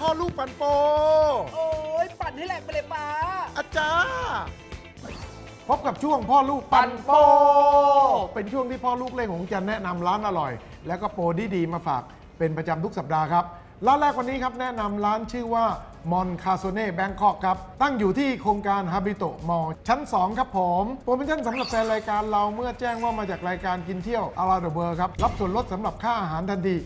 พ่อลูกปันโป โอ้ยปั่นให้แหลกไปเลยป้า อาจารย์พบกับช่วงพ่อลูกปันโป เป็นช่วงที่พ่อลูกเล่งของจะแนะนำร้านอร่อย แล้วก็โปรดีๆมาฝากเป็นประจำทุกสัปดาห์ครับ ร้านแรกวันนี้ครับแนะนำร้านชื่อว่า มอนคาโซเน่แบงคอกครับ ตั้งอยู่ที่โครงการฮาบิโตมอลชั้น 2 ครับผม โปรโมชั่นสำหรับแฟนรายการเราเมื่อแจ้งว่ามาจากรายการกินเที่ยวอาราเดเบอร์ครับ รับส่วนลดสำหรับค่าอาหารทันที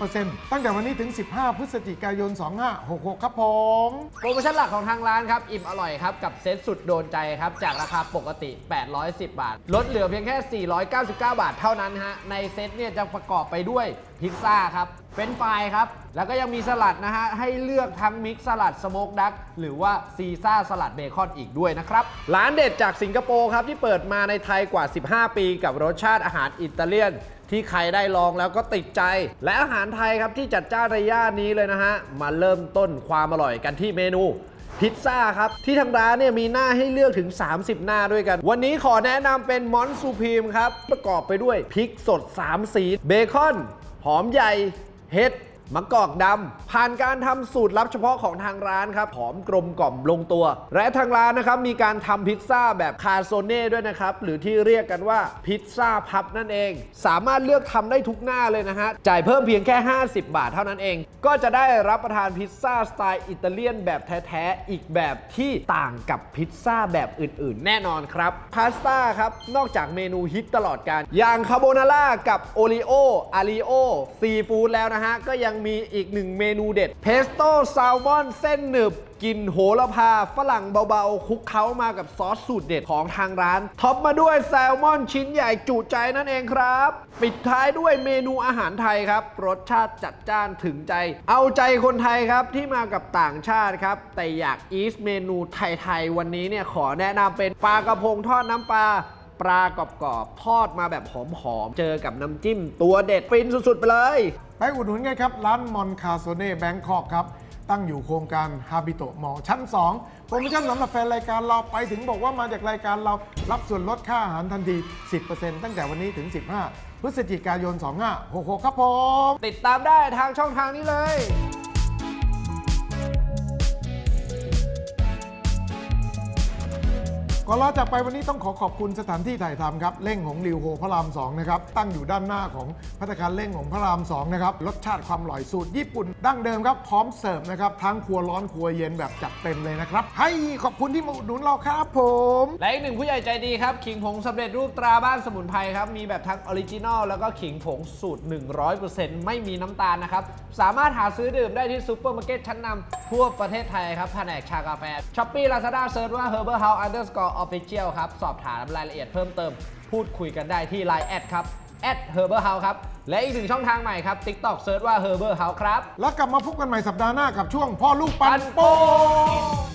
10%ตั้งแต่วันนี้ถึง 15 พฤศจิกายน 2566 ครับผม โปรโมชั่นหลักของทางร้านครับ อิ่มอร่อยครับ กับเซตสุดโดนใจครับ จากราคาปกติ 810 บาท ลดเหลือเพียงแค่ 499 บาทเท่านั้นฮะในเซตเนี่ยจะประกอบไปด้วยพิซซ่าครับ เฟรนช์ฟรายครับ แล้วก็ยังมีสลัดนะฮะ ให้เลือกทั้งมิกซ์สลัดสโมกดักหรือว่าซีซ่าสลัดเบคอนอีกด้วยนะครับ ร้านเด็ดจากสิงคโปร์ครับ ที่เปิดมาในไทยกว่า 15 ปีกับรสชาติอาหารอิตาเลียน ที่ใครได้ลองแล้วก็ติดใจ และอาหารไทยครับที่จัดจ้านในย่านนี้เลยนะฮะ มาเริ่มต้นความอร่อยกันที่เมนูพิซซ่าครับ ที่ทางร้านเนี่ยมีหน้าให้เลือกถึง 30 หน้าด้วยกัน วันนี้ขอแนะนำเป็นมอนซูพีมครับ ประกอบไปด้วยพริกสด 3 สี เบคอน หอมใหญ่ เห็ด มะกอกดำผ่านการทำสูตรลับเฉพาะของทางร้านครับหอมกลมกล่อมลงตัว และทางร้านนะครับมีการทำพิซซ่าแบบคาโซเน่ด้วยนะครับ หรือที่เรียกกันว่าพิซซ่าพับนั่นเอง สามารถเลือกทำได้ทุกหน้าเลยนะฮะ จ่ายเพิ่มเพียงแค่ 50 บาทเท่านั้นเอง ก็จะได้รับประทานพิซซ่าสไตล์อิตาเลียนแบบแท้ๆ อีกแบบที่ต่างกับพิซซ่าแบบอื่นๆ แน่นอนครับพาสต้าครับนอกจากเมนูฮิตตลอดการอย่างคาโบนาร่ากับโอริโออาริโอซีฟู้ดแล้วนะฮะก็ยังมีอีกหนึ่งเมนูเด็ดเพสโต้แซลมอนเส้นหนึบกลินโหระพาฝรั่งเบาๆคลุกเคล้ามากับซอสสูตรเด็ดของทางร้าน ท็อปมาด้วยแซลมอนชิ้นใหญ่จุใจนั่นเองครับ ปิดท้ายด้วยเมนูอาหารไทยครับ รสชาติจัดจ้านถึงใจ เอาใจคนไทยครับที่มากับต่างชาติครับ แต่อยากอีสเมนูไทยๆวันนี้เนี่ยขอแนะนำเป็นปลากระพงทอดน้ำปลา ปลากรอบๆทอดมาแบบหอมๆ เจอกับน้ำจิ้ม ตัวเด็ดฟินสุดๆ ไปเลย ไปอุดหนุนกันครับ ร้านมอนคาโซเน่แบงคอกครับ ตั้งอยู่โครงการฮาบิโตมอลชั้น 2 โปรโมชั่นสำหรับแฟนรายการเราไปถึงบอกว่ามาจากรายการเรารับส่วนลดค่าอาหารทันที 10%ตั้งแต่วันนี้ถึง 15 พฤศจิกายน 2566 ครับผม ติดตามได้ทางช่องทางนี้เลย ก่อนลาจากไปวันนี้ต้องขอขอบคุณสถานที่ถ่ายทำครับเล่งของริวโฮพระราม2นะครับตั้งอยู่ด้านหน้าของพัตตาคารเล่งของพระราม2นะครับรสชาติความอร่อยสูตรญี่ปุ่นดั้งเดิมครับพร้อมเสิร์ฟนะครับทั้งครัวร้อนครัวเย็นแบบจัดเต็มเลยนะครับให้ขอบคุณที่มาอุดหนุนเราครับผมและอีกหนึ่งผู้ใหญ่ใจดีครับขิงผงสำเร็จรูปตราบ้านสมุนไพรครับมีแบบทั้งออริจินอลแล้วก็ขิงผงสูตร 100%ไม่มีน้ำตาลนะครับสามารถหาซื้อดื่มได้ที่ซูเปอร์มาร์เก็ตชั้นนำทั่วประเทศไทยครับแผนกชากาแฟช้อปปี้ลาซาด้าเซิร์ชว่า Herbal House Underscore Official ครับ สอบถามรายละเอียดเพิ่มเติม พูดคุยกันได้ที่ Line แอดครับแอด Herbal House ครับ และอีกหนึ่งช่องทางใหม่ครับ TikTok เซิร์ชว่า Herbal House ครับ แล้วกลับมาพบกันใหม่สัปดาห์หน้ากับช่วงพ่อลูกปันโปง